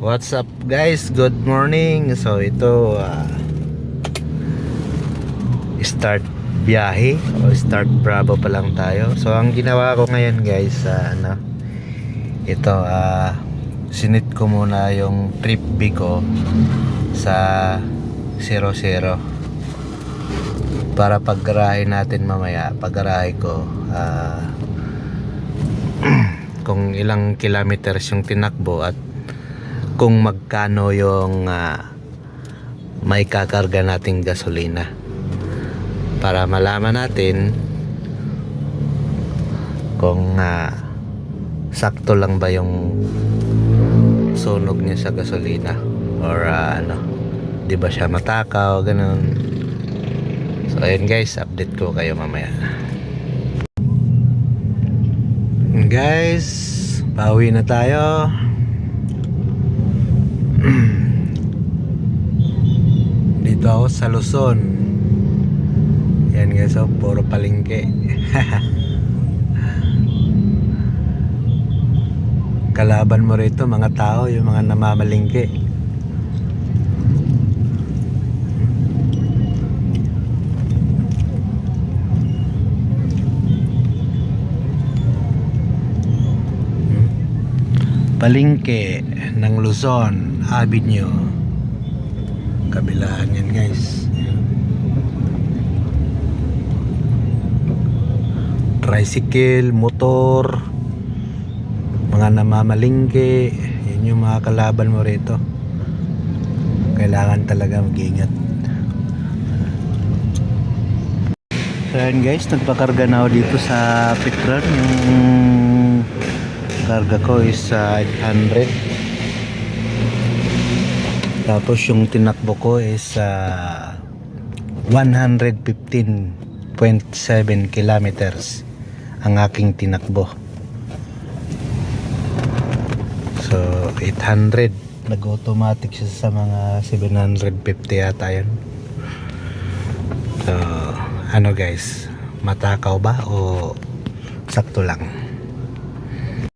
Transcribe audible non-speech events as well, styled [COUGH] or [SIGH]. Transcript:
What's up guys? Good morning. So ito ah, start biyahe o start Bravo pa lang tayo. So ang ginawa ko ngayon guys sa ano ito ah sinit ko muna yung trip B ko sa 00 para paggarahe natin mamaya paggarahe ko ah [CLEARS THROAT] kung ilang kilometers yung tinakbo at kung magkano yung ah, may kakarga nating gasolina. Para malaman natin kung ah, sakto lang ba yung sunog niya sa gasolina or ah, ano di ba siya matakaw ganun. So ayun guys update ko kayo mamaya. Guys pauwi na tayo ako sa Luzon. Yan guys oh, puro palengke. [LAUGHS] Kalaban mo rito mga tao yung mga namamalingke palingke ng Luzon Avenue kabilaan yan guys. Tricycle, motor mga namamalingke. Yun yung mga kalaban mo rito. Kailangan talaga mag-ingat. So yun guys. Nagpakarga na ako dito sa Petron yung karga ko is uh, 800 tapos yung tinakbo ko is uh, 115.7 kilometers ang aking tinakbo. So 800 nag-automatic siya sa mga 750 yata yun. So ano guys matakaw ba o sakto lang